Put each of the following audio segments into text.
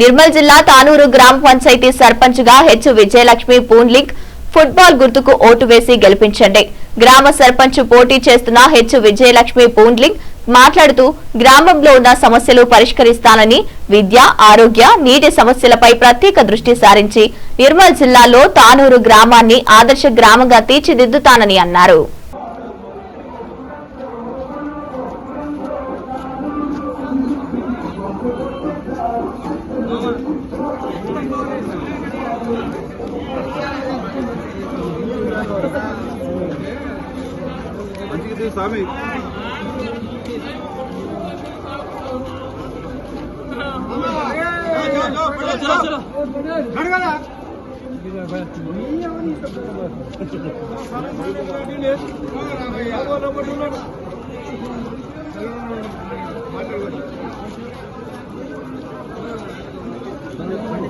నిర్మల్ జిల్లా తానూరు గ్రామ పంచాయతీ సర్పంచ్గా హెచ్ విజయలక్ష్మి పూన్లింగ్ ఫుట్బాల్ గుర్తుకు ఓటు వేసి గెలిపించండి. గ్రామ సర్పంచ్ పోటీ చేస్తున్న హెచ్ విజయలక్ష్మి పూన్లింగ్ మాట్లాడుతూ గ్రామంలో ఉన్న సమస్యలు పరిష్కరిస్తానని విద్య ఆరోగ్య నీటి సమస్యలపై ప్రత్యేక దృష్టి సారించి నిర్మల్ జిల్లాలో తానూరు గ్రామాన్ని ఆదర్శ గ్రామంగా తీర్చిదిద్దుతానని అన్నారు. சாமி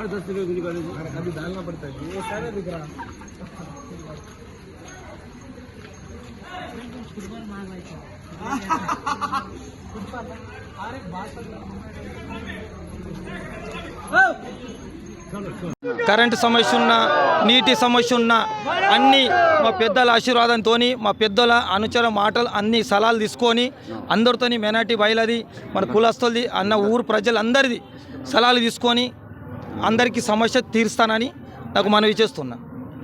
మంచిగా స్వామి अभी डालना पड़ता है ये सारा दिख रहा కరెంటు సమస్య ఉన్న నీటి సమస్య ఉన్న అన్ని మా పెద్దల ఆశీర్వాదంతో మా పెద్దల అనుచర మాటలు అన్ని సలహాలు తీసుకొని అందరితోని మెనాటి బయలది మన కులస్తులది అన్న ఊరు ప్రజలందరిది సలహాలు తీసుకొని అందరికీ సమస్య తీరుస్తానని నాకు మనవి చేస్తున్నా.